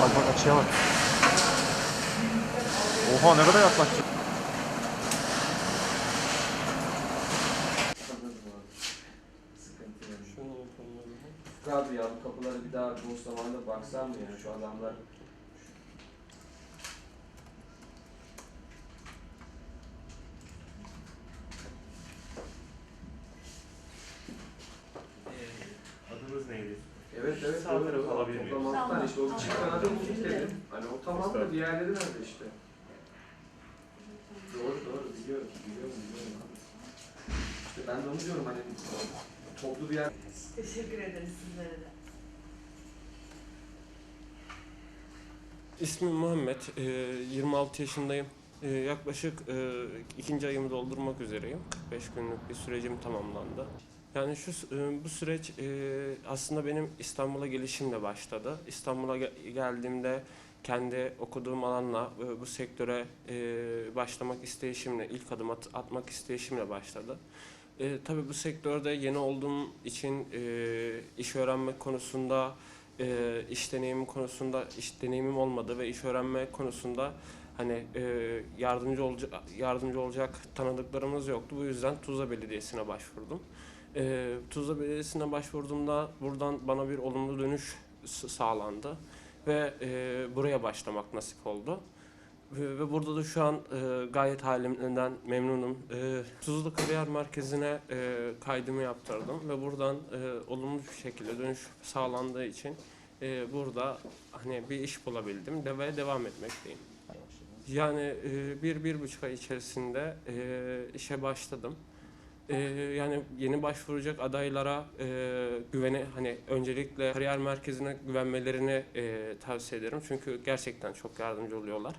bak. Oha ne kadar yaklaştı. Şunu yapalım. Abi ya bu kapıları bir daha boş zamanda baksam mı ya şu adamlar Evet Sağ tarafı alabilir miyim? Toplamaktan işte o çift kanadı dedim. Hani o tamam da diğerleri nerede işte? Doğru doğru biliyorum biliyorum biliyorum abi. İşte ben de onu diyorum hani toplu bir yer. Teşekkür ederiz sizlere de. İsmim Muhammed. Ee, 26 yaşındayım. Ee, yaklaşık e, ikinci ayımı doldurmak üzereyim. 45 günlük bir sürecim tamamlandı. Yani şu e, bu süreç aslında benim İstanbul'a gelişimle başladı. İstanbul'a ge- geldiğimde kendi okuduğum alanla bu sektöre başlamak isteyişimle, ilk adım at- atmak isteyişimle başladı. Tabii bu sektörde yeni olduğum için iş öğrenme konusunda, iş deneyimi konusunda iş deneyimim olmadı ve iş öğrenme konusunda hani yardımcı olacak yardımcı olacak tanıdıklarımız yoktu. Bu yüzden Tuzla Belediyesi'ne başvurdum. E, Tuzla Belediyesi'ne başvurduğumda buradan bana bir olumlu dönüş sağlandı ve e, buraya başlamak nasip oldu. Ve, ve burada da şu an e, gayet halimden memnunum. E, Tuzla Kariyer Merkezi'ne e, kaydımı yaptırdım ve buradan e, olumlu bir şekilde dönüş sağlandığı için e, burada hani bir iş bulabildim de ve devam etmekteyim. Yani e, bir, bir buçuk ay içerisinde e, işe başladım. E, yani yeni başvuracak adaylara e, güvene hani öncelikle kariyer merkezine güvenmelerini e, tavsiye ederim. Çünkü gerçekten çok yardımcı oluyorlar.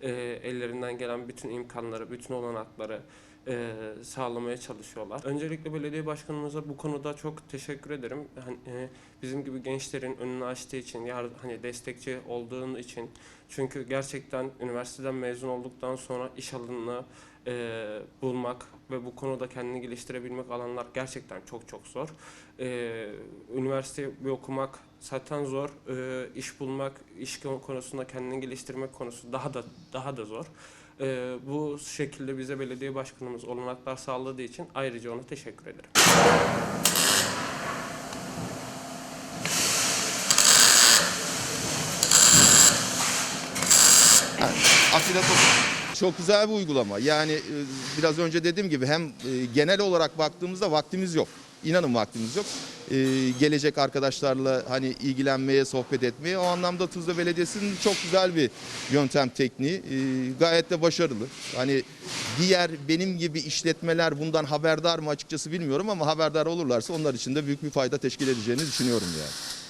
E, ellerinden gelen bütün imkanları, bütün olanakları e, sağlamaya çalışıyorlar. Öncelikle belediye başkanımıza bu konuda çok teşekkür ederim. Hani, e, bizim gibi gençlerin önünü açtığı için, yar, hani destekçi olduğun için. Çünkü gerçekten üniversiteden mezun olduktan sonra iş alanını e, bulmak ve bu konuda kendini geliştirebilmek alanlar gerçekten çok çok zor. E, üniversite bir okumak zaten zor. E, iş bulmak, iş konusunda kendini geliştirmek konusu daha da daha da zor. E, bu şekilde bize belediye başkanımız olanaklar sağladığı için ayrıca ona teşekkür ederim. Atilla Tosun. Çok güzel bir uygulama. Yani e, biraz önce dediğim gibi hem e, genel olarak baktığımızda vaktimiz yok. İnanın vaktimiz yok. E, gelecek arkadaşlarla hani ilgilenmeye, sohbet etmeye. O anlamda Tuzla Belediyesi'nin çok güzel bir yöntem tekniği. E, gayet de başarılı. Hani diğer benim gibi işletmeler bundan haberdar mı açıkçası bilmiyorum ama haberdar olurlarsa onlar için de büyük bir fayda teşkil edeceğini düşünüyorum yani.